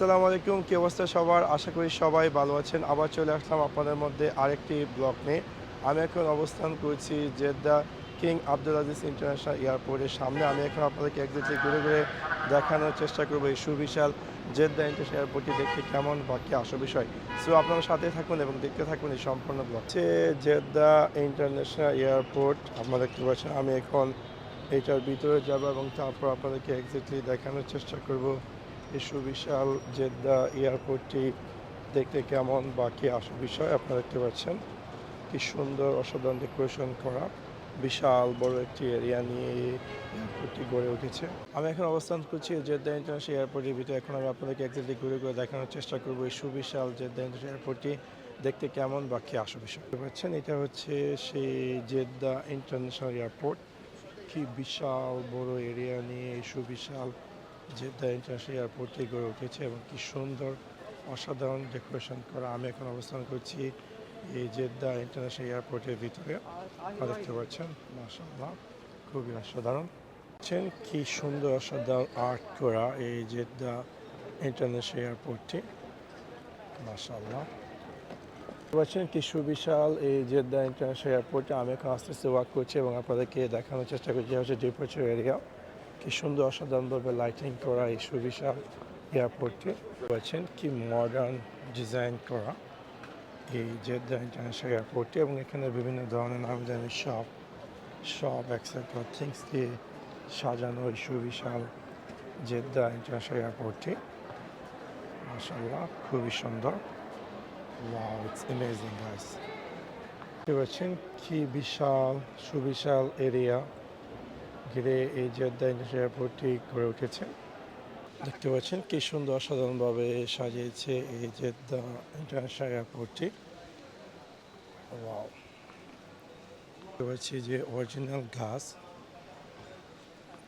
আসসালামু আলাইকুম, কি অবস্থা সবার? আশা করি সবাই ভালো আছেন। আবার চলে আসলাম আপনাদের মধ্যে আরেকটি ব্লগ নিয়ে। আমি এখন অবস্থান করছি Jeddah King Abdul Aziz International এয়ারপোর্টের সামনে। আমি এখন আপনাদেরকে একদিকে ঘুরে ঘুরে দেখানোর চেষ্টা করব এই সুবিশাল জেদ্দা ইন্টারন্যাশনাল এয়ারপোর্টটি দেখতে কেমন বা কি আসো বিষয়। সো আপনারা সাথে থাকুন এবং দেখতে থাকুন এই সম্পূর্ণ ব্লগ। হচ্ছে জেদ্দা ইন্টারন্যাশনাল এয়ারপোর্ট, আপনারা দেখতে পাচ্ছেন, আমি এখন এটার ভিতরে যাব এবং তারপর আপনাদেরকে এক্স্যাক্টলি দেখানোর চেষ্টা করব। এই সুবিশাল জেদ্দা, এয়ারপোর্টটি দেখতে কেমন? বা কি বিষয় আপনারা দেখতে পাচ্ছেন। কি সুন্দর, অসাধারণ ডেকোরেশন করা। বিশাল বড় একটি এরিয়া নিয়ে এয়ারপোর্টটি গড়ে উঠেছে। আমি এখন অবস্থান করছি জেদ্দা ইন্টারন্যাশনাল এয়ারপোর্টের ভিতরে। এখন আমি আপনাদেরকে একজাক্টলি ঘুরে ঘুরে দেখানোর চেষ্টা করব এই সুবিশাল জেদ্দা ইন্টারন্যাশনাল এয়ারপোর্টটি দেখতে কেমন বা কি আসল বিষয় পাচ্ছেন, এটা হচ্ছে সেই জেদ্দা ইন্টারন্যাশনাল এয়ারপোর্ট। কি বিশাল বড় এরিয়া নিয়ে সুবিশাল জেদ্দা ইন্টারন্যাশনাল এয়ারপোর্টটি গড়ে উঠেছে এবং কি সুন্দর, অসাধারণ ডেকোরেশন করা। আমি এখন অবস্থান করছি এই জেদ্দা ইন্টারন্যাশনাল এয়ারপোর্টের ভিতরে। দেখতে পাচ্ছেন মাসাল্লাহ খুবই অসাধারণ। দেখছেন কি সুন্দর, অসাধারণ আর্ট করা এই জেদ্দা ইন্টারন্যাশনাল এয়ারপোর্টটি। মাসাল্লাহ পাচ্ছেন কি সুবিশাল এই জেদ্দা ইন্টারন্যাশনাল এয়ারপোর্টে। আমি এখন আস্তে আস্তে ওয়াক করছি এবং আপনাদেরকে দেখানোর চেষ্টা করছি হচ্ছে ডিপার্চার এরিয়া কি সুন্দর অসাধারণভাবে লাইটিং করা এই সুবিশাল এয়ারপোর্টটি পাচ্ছেন কি মডার্ন ডিজাইন করা এই জেদ্দা ইন্টারন্যাশনাল এয়ারপোর্টটি এবং এখানে বিভিন্ন ধরনের নাম জানি শপ শপ এক্সেট্রা থিংস দিয়ে সাজানো এই সুবিশাল জেদ্দা ইন্টারন্যাশনাল এয়ারপোর্টটি মাসাল্লাহ খুবই সুন্দর। Amazing, guys. দেখতে পাচ্ছেন কি বিশাল সুবিশাল এরিয়া ঘিরে এই জেদ্দা ইন্টারন্যাশনাল এয়ারপোর্টটি গড়ে উঠেছে। দেখতে পাচ্ছেন কি সুন্দর অসাধারণভাবে সাজিয়েছে এই জেদ্দা ইন্টারন্যাশনাল এয়ারপোর্টটি দেখতে পাচ্ছি যে অরিজিনাল গাছ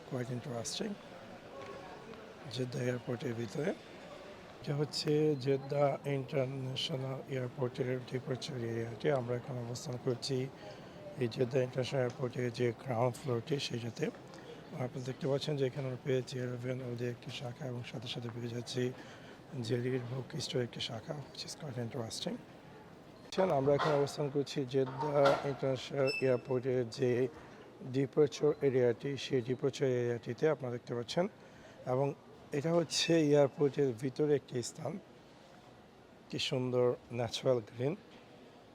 কোয়াইট ইন্টারেস্টিং জেদ্দা এয়ারপোর্টের ভিতরে। এটা হচ্ছে জেদ্দা ইন্টারন্যাশনাল এয়ারপোর্টের ডিপার্চার এরিয়াটি আমরা এখন অবস্থান করছি এই জেদ্দা ইন্টারন্যাশনাল এয়ারপোর্টের যে গ্রাউন্ড ফ্লোরটি সেটাতে আপনি দেখতে পাচ্ছেন যে এখানে আমরা পেয়েছি এরোভেন ওদের একটি শাখা এবং সাথে সাথে পেয়ে যাচ্ছি বুক স্টোর একটি শাখা, which is quite interesting আমরা এখন অবস্থান করছি জেদ্দা ইন্টারন্যাশনাল এয়ারপোর্টের যে ডিপার্চার এরিয়াটি সেই ডিপার্চার এরিয়াটিতে আপনারা দেখতে পাচ্ছেন। এবং এটা হচ্ছে এয়ারপোর্টের ভিতরে একটি স্থান। কি সুন্দর natural green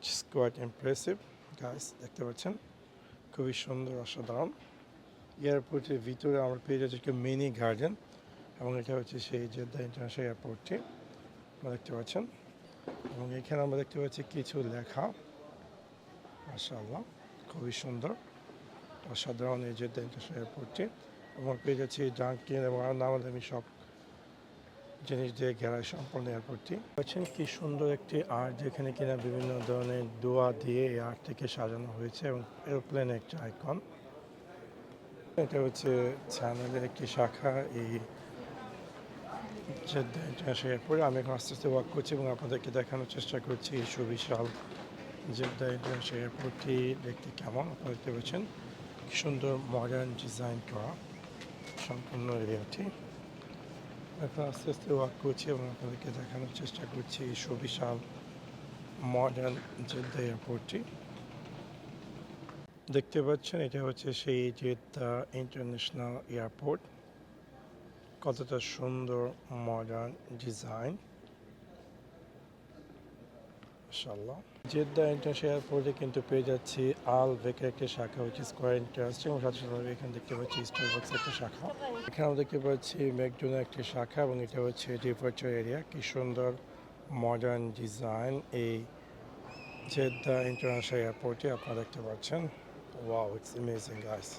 it's quite impressive গাছ দেখতে পাচ্ছেন? খুবই সুন্দর, অসাধারণ। এয়ারপোর্টের ভিতরে আমরা পেয়ে যাচ্ছি একটা মিনি গার্ডেন এবং এটা হচ্ছে সেই জেদ্দা ইন্টারন্যাশনাল এয়ারপোর্টটি আপনারা দেখতে পাচ্ছেন? এবং এখানে আমরা দেখতে পাচ্ছি কিছু লেখা। মাশাআল্লাহ, খুবই সুন্দর, অসাধারণ এই জেদ্দা ইন্টারন্যাশনাল এয়ারপোর্টটি এবং পেয়ে যাচ্ছি ডাঙ্কিন এবং আরও নাম সব জিনিস দিয়ে ঘেরা সম্পূর্ণ এয়ারপোর্টটি পাচ্ছেন কি সুন্দর একটি আর্ট যেখানে কিনা বিভিন্ন ধরনের দোয়া দিয়ে এই আর্টটিকে সাজানো হয়েছে এবং এরোপ্লেন একটি আইকন এটা হচ্ছে চ্যানেলের একটি শাখা, এই ইন্টারন্যাশনাল এয়ারপোর্টে আমি এখন আস্তে আস্তে ওয়াক করছি এবং আপনাদেরকে দেখানোর চেষ্টা করছি এই সুবিশাল জেদ্দা ইন্টারন্যাশনাল এয়ারপোর্টটি দেখতে কেমন, আপনারা দেখতে পাচ্ছেন। সুন্দর মডার্ন ডিজাইন করা সম্পূর্ণ এরিয়াটি এখন আস্তে আস্তে ওয়াক করছি এবং আপনাদেরকে দেখানোর চেষ্টা করছি এই সুবিশাল মডার্ন জেদ্দা এয়ারপোর্টটি দেখতে পাচ্ছেন, এটা হচ্ছে সেই জেদ্দা ইন্টারন্যাশনাল এয়ারপোর্ট কতটা সুন্দর মডার্ন ডিজাইন মাশাআল্লাহ জেদ্দা ইন্টারন্যাশনাল এয়ারপোর্টে কিন্তু পেয়ে যাচ্ছি আল ভেকের একটি শাখা হচ্ছে স্কোয়ার ইন্টারেস্টিং এবং সাথে সাথে এখানে দেখতে পাচ্ছি স্টারবাক্স একটা শাখা। এখানে আমরা দেখতে পাচ্ছি ম্যাকডোনা একটি শাখা, এবং এটা হচ্ছে ডিপার্চার এরিয়া কি সুন্দর মডার্ন ডিজাইন এই জেদ্দা ইন্টারন্যাশনাল এয়ারপোর্টে আপনারা দেখতে পাচ্ছেন। ওয়াও ইটস অ্যামেজিং গাইস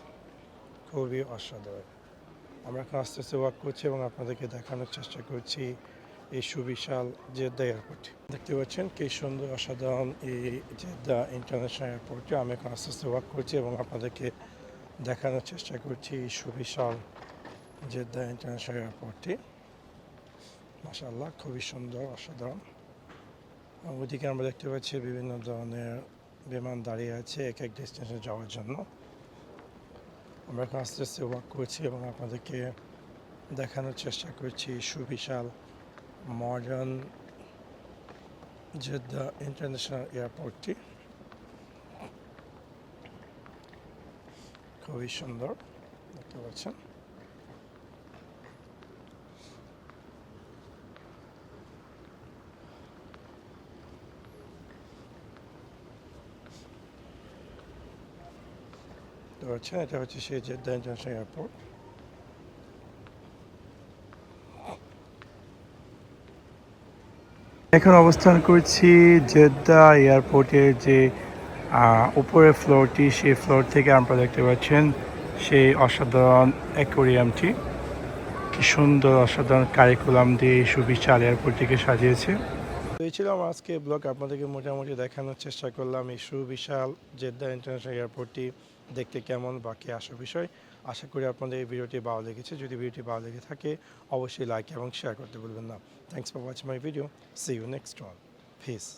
খুবই অসাধারণ। আমরা এখন আস্তে আস্তে ওয়াক করছি এবং আপনাদেরকে দেখানোর চেষ্টা করছি এই সুবিশাল জেদ্দা এয়ারপোর্ট দেখতে পাচ্ছেন কি সুন্দর, অসাধারণ এই জেদ্দা ইন্টারন্যাশনাল এয়ারপোর্টে আমি এখন আস্তে আস্তে ওয়াক করছি এবং আপনাদেরকে দেখানোর চেষ্টা করছি এই সুবিশাল জেদ্দা ইন্টারন্যাশনাল এয়ারপোর্টটি। মাসাল্লাহ খুবই সুন্দর, অসাধারণ। ওদিকে আমরা দেখতে পাচ্ছি বিভিন্ন ধরনের বিমান দাঁড়িয়ে আছে এক এক ডেস্টিনেশনে যাওয়ার জন্য। আমরা এখন আস্তে আস্তে ওয়াক করছি এবং আপনাদেরকে দেখানোর চেষ্টা করছি সুবিশাল মডার্ন জেদ্দা ইন্টারন্যাশনাল এয়ারপোর্টটি। খুবই সুন্দর, দেখতে পাচ্ছেন। দেখতে পাচ্ছেন, এটা হচ্ছে সেই জেদ্দা ইন্টারন্যাশনাল এয়ারপোর্ট। এখন অবস্থান করছি জেদ্দা এয়ারপোর্টের যে উপরের ফ্লোরটি, সেই ফ্লোর থেকে আপনারা দেখতে পাচ্ছেন সেই অসাধারণ অ্যাকোরিয়ামটি। কি সুন্দর, অসাধারণ কারিকুলাম দিয়ে সুবিশাল এয়ারপোর্টটিকে সাজিয়েছে। এই ছিল আমার আজকে ব্লগ আপনাদেরকে মোটামুটি দেখানোর চেষ্টা করলাম। এই সুবিশাল জেদ্দা ইন্টারন্যাশনাল এয়ারপোর্টটি দেখতে কেমন বাকি আসা বিষয়। আশা করি আপনাদের এই ভিডিওটি ভালো লেগেছে। যদি ভিডিওটি ভালো লেগে থাকে, অবশ্যই লাইক এবং শেয়ার করতে বলবেন না। Thanks for watching my video see you next one peace